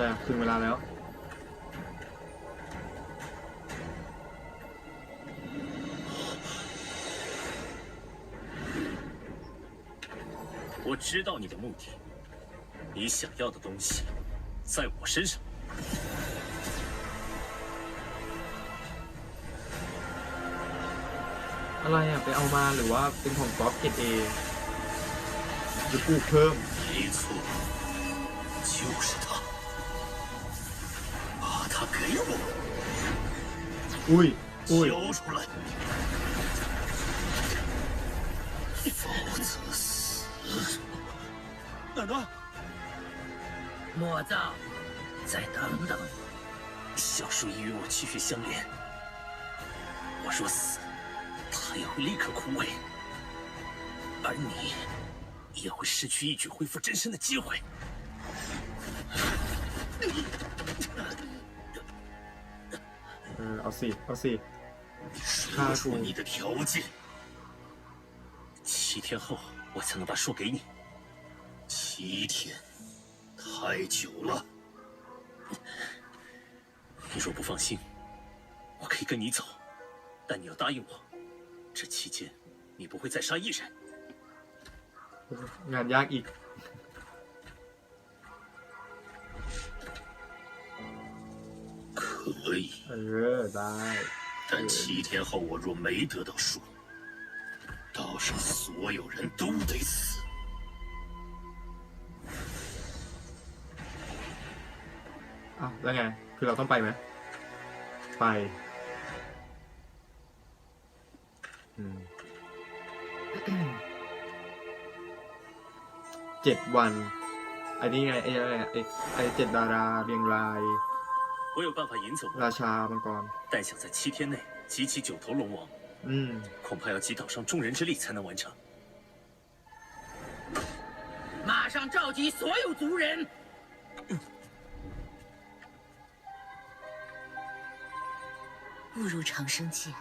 อะไรอะถึงเวลาแล้ว 我知道你的目的，你想要的东西，在我身上。 อะไรอ่ะ ไปเอามาหรือว่าเป็นของก๊อฟเก็บเองหรือปลูกเพิ่ม 没错，就是它，把 给我喂交出来否则死奶奶莫葬再等等。小树已与我气血相连我若死他也会立刻枯萎而你也会失去一举恢复真身的机会。嗯，奥斯，奥斯，说出你的条件，七天后我才能把树给你。七天，太久了。你若不放心，我可以跟你走，但你要答应我，这期间你不会再杀一人。俺可以， เออ ได้ 但七天后我若没得到树，岛上所有人都得死。 อ้าวแล้วไง คือเราต้องไปไหม ไป อืม เจ็ดวัน อันนี้ไงไอ้อะไรไอ้ไอ้เจ็ดดาราเรียงราย 我有办法引走我， ราชามังกร 但想在七天内集齐九头龙王， อืม 恐怕要集岛上众人之力才能完成。马上召集所有族人。误入长生界，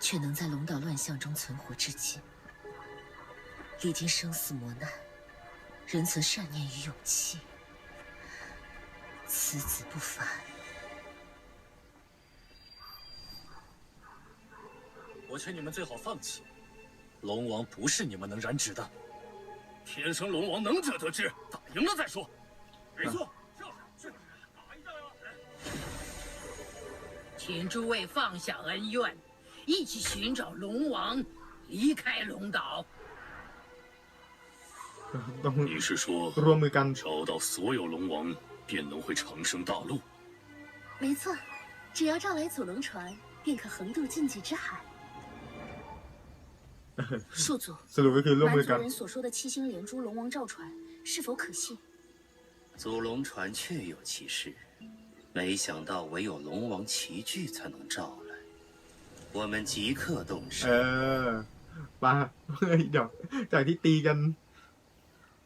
却能在龙岛乱象中存活至今，历经生死磨难，仍存善念与勇气，此子不凡。 我劝你们最好放弃。龙王不是你们能染指的。天生龙王能者得之打赢了再说。没错就是就是打一仗请诸位放下恩怨一起寻找龙王离开龙岛。你是说找到所有龙王便能回长生大陆？没错只要召来祖龙船便可横渡禁忌之海。树祖， สรุปก็คือร่วมมือ 蛮族 กัน 人所说的七星连珠龙王召船，是否可信？祖龙船确有其事，没想到唯有龙王齐聚才能召来。我们即刻动 เอ 手。 อป้าเฮ้ยเดี๋ยว จากที่ตีกัน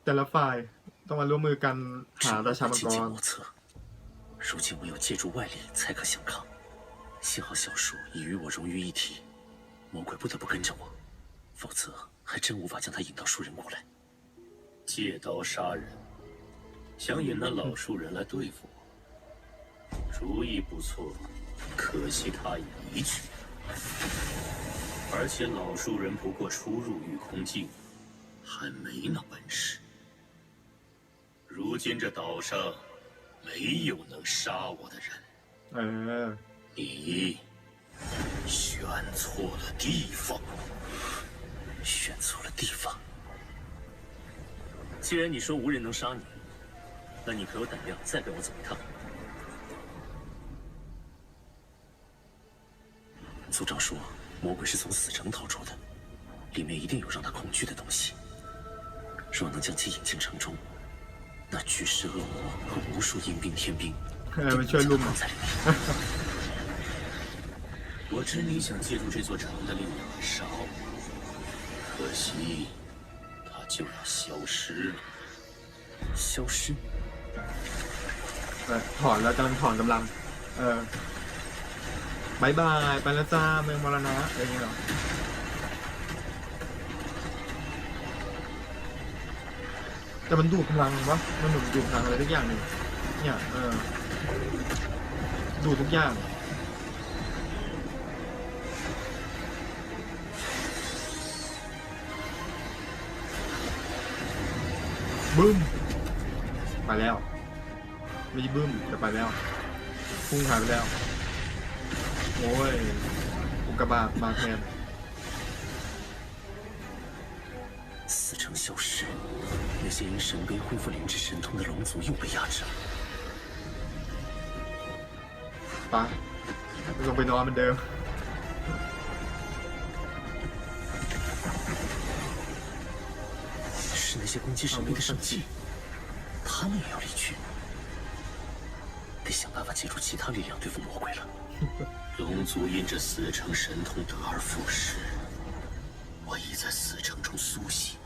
แต่ละฝ่าย ต้องมาร่วมมือกันหาราชามัง 尽 ก 尽 ร 莫测。如今唯有借助外力才可相抗。幸好小树已与我融于一体，魔鬼不得不跟着我， 否则还真无法将他引到树人谷来。借刀杀人，想引那老树人来对付我，主意不错，可惜他已离去。而且老树人不过初入御空境，还没那本事。如今这岛上没有能杀我的人，嗯，你选错了地方。选错了地方。既然你说无人能杀你那你可有胆量再跟我走一趟？族长说魔鬼是从死城逃出的里面一定有让他恐惧的东西。若能将其引进城中那巨石恶魔和无数阴兵天兵就全都困在里面。我知你想借助这座城的力量杀我可惜，它就要消失了。消失？เออถอนแล้วตอนถอนกำลัง เออบายบายไปแล้วจ้าเมืองมรณะอะไรอย่างเงี้ยหรอแต่มันดูดพลังวะมันหนุนดูดพลังอะไรทุกอย่างหนึ่งเนี่ยเออดูดทุกอย่าง บึ้ม ไปแล้ว ไม่ใช่บึ้มจะไปแล้วพุ่งหายไปแล้ว โอ้ย อุกกาบาตมาแทน 死城消失，那些因神杯恢复灵智神通的龙族又被压制了。 ไปลงไปนอนเหมือนเดิม 攻击神明的圣器他们也要离去。得想办法借助其他力量对付魔鬼了。龙族因这死城神通得而复失我已在死城中苏醒。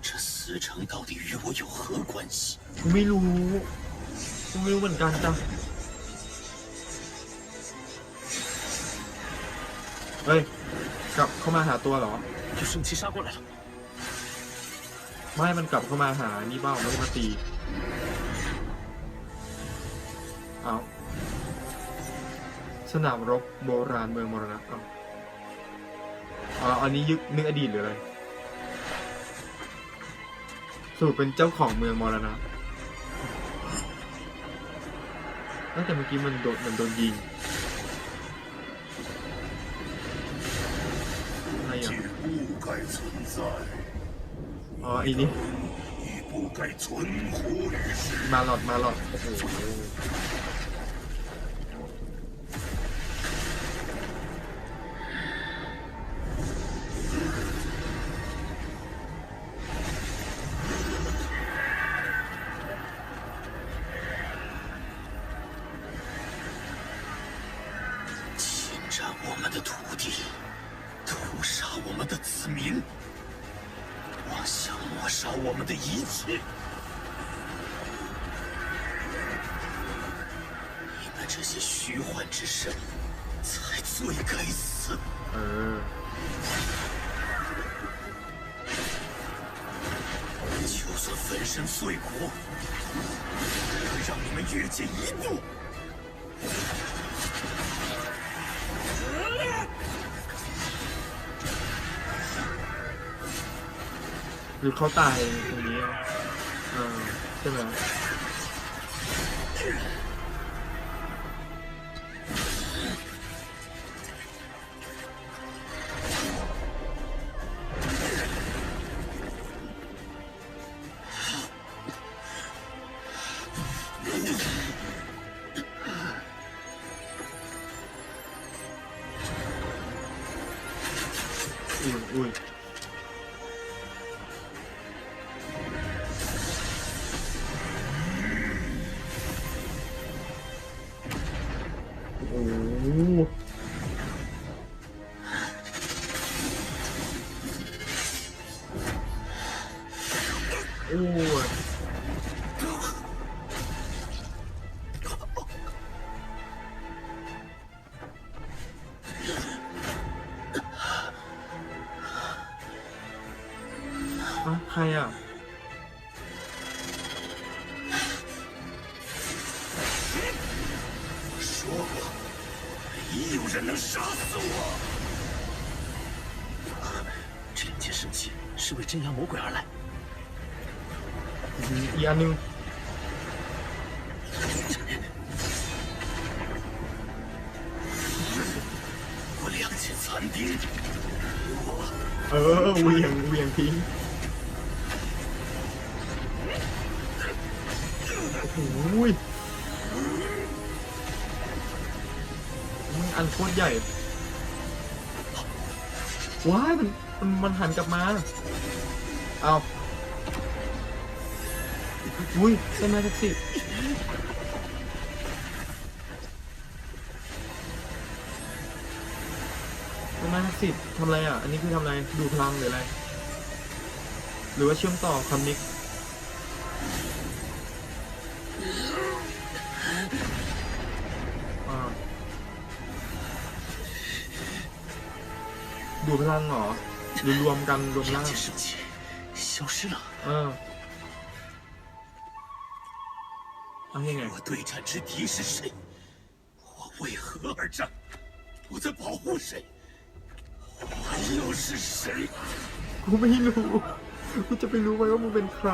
这死城到底与我有何关系？我没有我没有问丹丹喂这儿托曼塔多了啊。这圣器杀过来了。 ไม่ให้มันกลับเข้ามาหานี่เบ้าไม่ได้มาตีเอาสนามรบโบราณเมืองมรณะเอาอ๋ออันนี้ยึกนึกอดีตหรืออะไรสรุปเป็นเจ้าของเมืองมรณะตั้งแต่เมื่อกี้มันโดนมันโดนยิงอะไรอะ 不该存在， อ๋ออันนี้ 亦不该存活于世。 มาหลอดมาหลอดโอ้โห 侵占我们的土地，屠杀我们的子民，妄 想抹杀我们的一切。你们这些虚幻之神才最该死。就算粉身碎骨也会让你们越界一步。 หรือเขาตายตรงนี้เออใช่ไหมอุ้ยอุ้ย 哎呀！我说过，没有人能杀死我。这两件神器是为镇压魔鬼而来。嗯，一安妞。我两件残兵，我。呃，无眼，无眼兵。 มันมันมันหันกลับมา เอาอุ้ยใช่ไหมแท็กซี่ใช่ไหมแท็กซี่ทำอะไรอะ อันนี้คือทำอะไร ดูพลังหรืออะไร หรือว่าเชื่อมต่อคำนิกอ่าดูพลังเหรอห รือรวมกันรวม 两 ร่าง 件圣器消失了， เออ 啊ยังไง 我对战之敌是谁？我为何而战？我在保护谁？我又是谁？ กูไม่รู้กูจะไปรู้ไหมว่ามึงเป็นใคร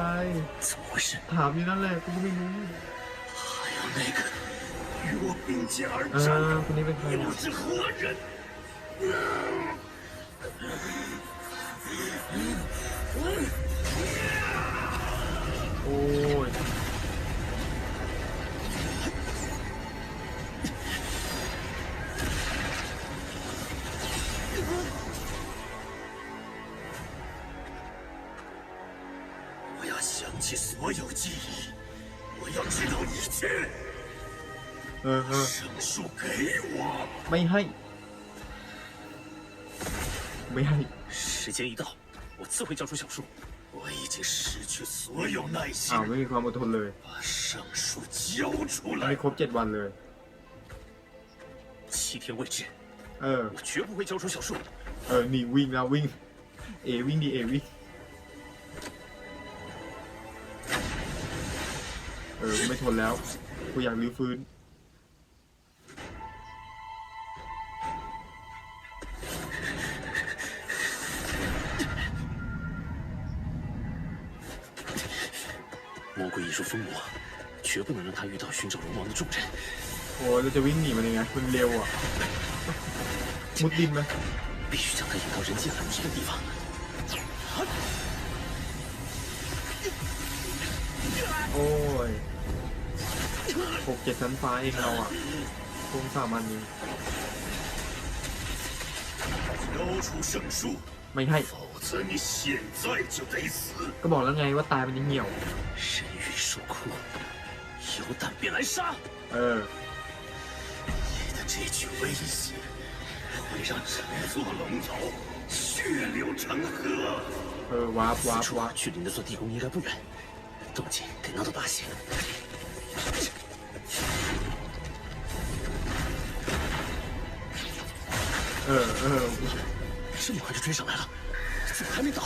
怎么回事？ ถามอยู่นั่นแหละกูก็ไม่รู้ 还有那个与我并肩而 เอ 战 อ 的 คนนี้เป็นใคร 又 อ่ะ 是何人？ โอ้ย 我要想起所有记忆，我要知道一切。 เออเออ 圣书给我， ไม่ให้ ไม่ให้ 时间一到， 我自会交出小树。我已经失去所有耐心 อ้าว，ไม่มีความอดทนเลย 把圣书交出 ไม่ 来。 ครบเจ็ดวันเลย 七天未至， เออ 我绝不会交出小树。 เออ นี่วิ่งแล้ววิ่ง เอวิ่งดีเอวิ่ง เออ ไม่ทนแล้ว กูอยากรื้อฟื้น 魔鬼已入封魔，绝不能让他遇到寻找龙王的重任。 โอ้เราจะวิ่งหนีมันยังไง มันเร็วอ่ะ มุดดินไหม 必须将他引到人迹罕至的地方。 โอ้ยหกเจ็ดชั้นฟ้าเองเราอ่ะคงสามอันนี้ 交出圣书， ไม่ให้ 否则你现在就得死。 ก็บอกแล้วไงว่าตายมันจะเหี่ยว 神域树库，有胆便来杀！ เออ 你的这句威胁，会让整座龙岛血流成河。 เออ วาร์ปวาร์ป 此处 วาร์ป 距离那座地宫应该不远，动静得闹到大些。 เออ เออ 这么快就追上来了怎么还没到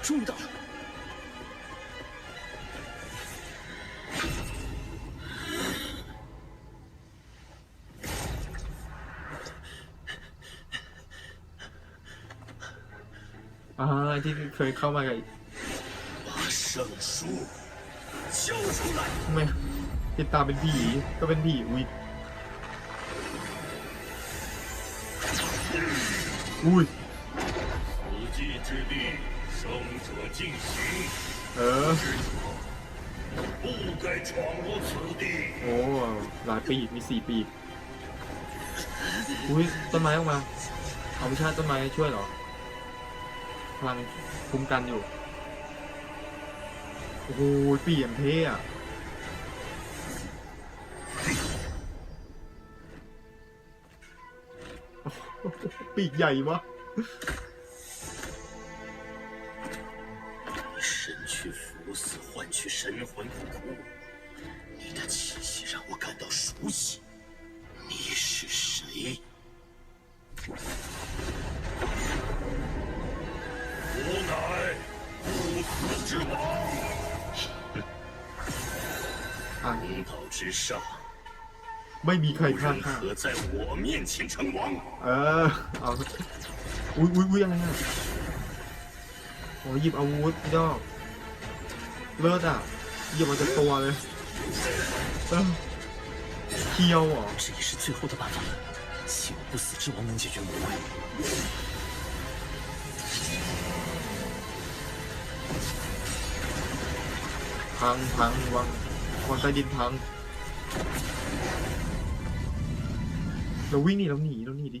终于到了啊这个可以靠那个把圣书交出来没有这大本地大本地无 อุ้ย อุ้ย 此际之地，生者尽行， เออ 不该闯入此地。 โอ้หลายปีกมีสี่ปีกอุ้ย ต้นไม้ออกมา เอาไม่ใช่ต้นไม้ช่วยเหรอ พลังคุ้มกันอยู่ โอ้โหปีกอย่างเท่อะโอ้โห ปีกใหญ่วะ 以身躯赴死换取神魂不枯，你的气息让我感到熟悉。你是谁？吾乃不死之王， อ่ะ 龙岛之上， ไม่มีใคร 无 ฆ่า 人 ข้า 可在我面前称王。 เออ เอา อุ้ยอุ้ยอุ้ยอะไรอ่ะโอ้ยหยิบอาวุธย่อกเลิศอ่ะ หยิบมาจากตัวเลย เออเคียวเหรอ 这也是最后的办法了。希望不死之王能解决魔怪。 พังพังวังวังใต้ดินพัง เราวิ่งหนีเราหนีเราหนีดิ